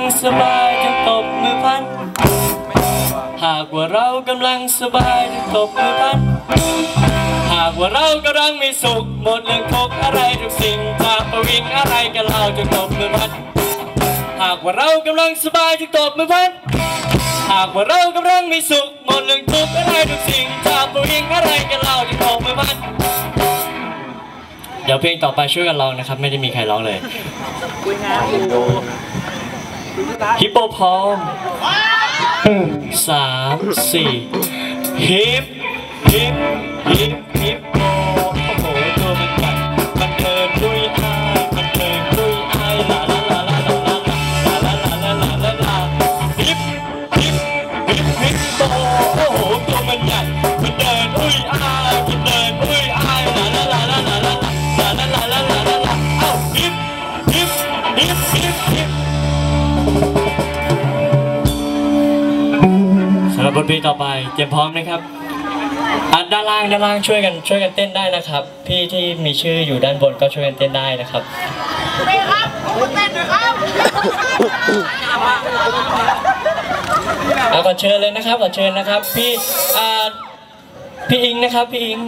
งสบายจึงตบมือพัน หากว่าเรากำลังสบายจึงตบมือพัน หากว่าเรากำลังมีสุขหมดเรื่องทุกข์อะไรทุกสิ่งจากประวิงอะไรกันเราจึงตบมือพัน หากว่าเรากำลังสบายจึงตบมือพัน หากว่าเรากำลังมีสุขหมดเรื่องทุกข์อะไรทุกสิ่งจากประวิงอะไรกันเราจึงตบมือพัน เดี๋ยวเพลงต่อไปช่วยกันร้องนะครับ ไม่ได้มีใครร้องเลย ฮิปโปพร้อมสามสี่ฮิปฮิปฮิปฮิปโปโอ้โหตัวมันกัดมันเดินด้วยอายมันเดินด้วยอายลาลาลาลาลาลาลาลาลาลาลาลาลาฮิปฮิปฮิปฮิปโปโอ้โหตัวมันใหญ่มันเดินด้วยอายมันเดินด้วยอายลาลาลาลาลาลาลาลาลาลาลาลาลาเอ้าฮิปฮิปฮิปฮิปฮิป สำหรับบทเพลงต่อไปเตรียมพร้อมนะครับอะด้านล่างด้านล่างช่วยกันช่วยกันเต้นได้นะครับ พี่ที่มีชื่ออยู่ด้านบนก็ช่วยกันเต้นได้นะครับเต้นครับเต้นหน่อยครับเอาก่อนเชิญเลยนะครับก่อนเชิญนะครับ พี่อ่าพี่อิงนะครับพี่อิง